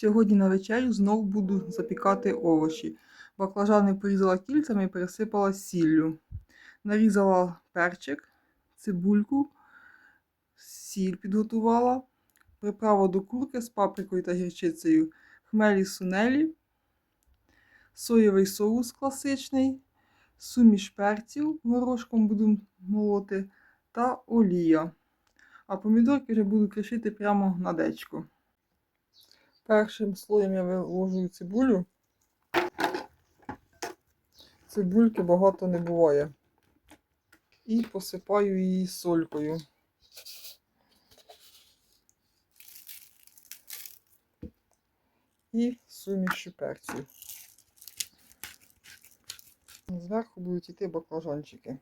Сьогодні на вечерю знов буду запікати овочі. Баклажани порізала кільцями і пересипала сіллю. Нарізала перчик, цибульку, сіль підготувала, приправа до курки з паприкою та гірчицею, хмелі сунелі, соєвий соус класичний, суміш перців горошком буду молоти та олія. А помідорки вже буду кришити прямо на дечку. Першим слоєм я виложую цибулю. Цибульки багато не буває. І посипаю її солькою. І сумішю перцю. Зверху будуть йти баклажанчики.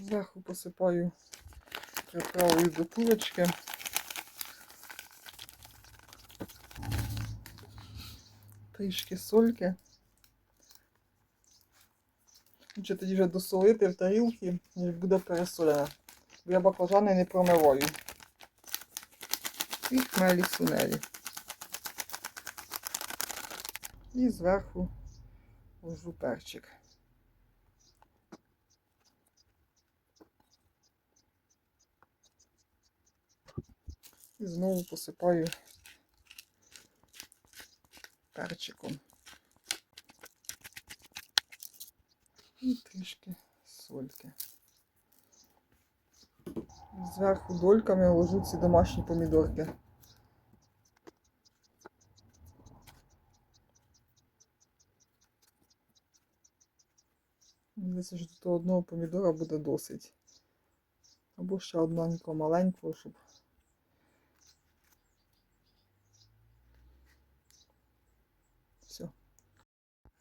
Зверху посипаю приправою до курочки. Трішки сольки. Чи тоді вже досолити в тарілки, ніж буде пересолене. Бо я баклажани не промиваю. І хмелі сунелі. І зверху ложу перчик. І знову посипаю перчиком. І трішки сольки. Зверху дольками ложу ці домашні помідорки. Десь ж до одного помідора буде досить. Або ще одненького маленького, щоб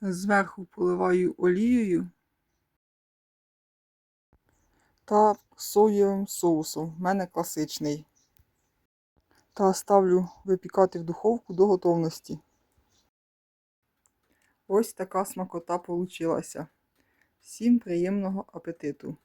Зверху поливаю олією та соєвим соусом. У мене класичний. Та ставлю випікати в духовку до готовності. Ось така смакота получилася. Всім приємного апетиту!